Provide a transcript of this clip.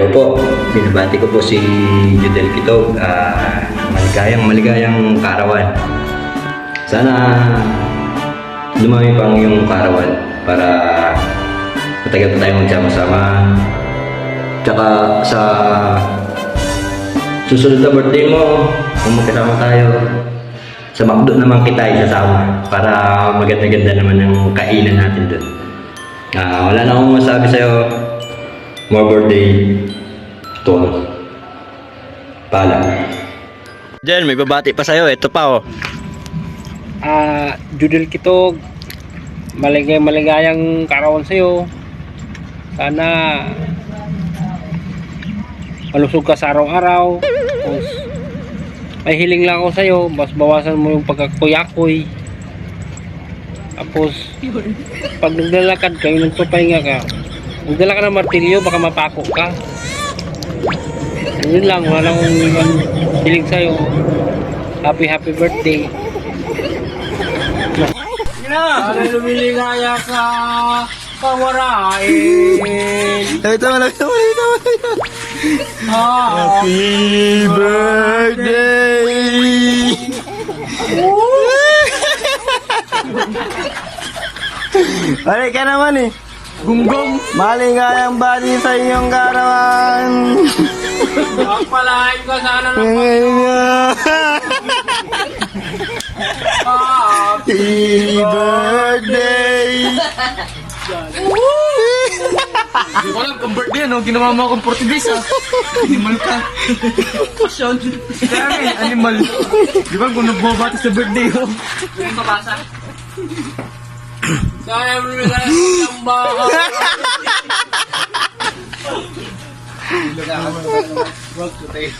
Hello po, binabati ko po si Judel Kitog. Ah, maligayang maligayang karawan. Sana dumami pang yung karawan para matagal pa tayo magsama-sama. Tsaka sa susunod na birthday mo, kung magkasama tayo, sa McDo naman kita isasama para maganda-ganda naman ang kainan natin doon. Ah, wala na akong masabi sa'yo. More birthday. Tol. Pala. Diyan, may babati pa sa'yo. Ito pa oh. Ah, Judel Kitog, maligay maligayang karawan sa'yo. Sana malusog ka sa araw-araw. May hiling lang ako sa'yo. Mas bawasan mo yung pagkakuyakoy. Tapos, pag naglalakad ka, yung nagpapahinga ka, magdala ka ng martilyo, baka mapako ka. Yun lang, wala akong ibang hiling sa'yo. Happy, happy birthday. Sana lumiligaya ka pawarain. Ito lang, ito mo ito mo Happy birthday! Balik ka naman eh. Gunggong. Maligayang bati sa iyong karawan. Pagpalain ka sana ng Happy birthday! Hindi ko alam kung birthday ano, ginawa mo akong Portuguese ah. Animal ka. Passion. Kaya nga eh, animal. Di ba kung nagbabati sa birthday ko? Yung babasa. Kaya mo nila ng bahay. Wag ko tayo.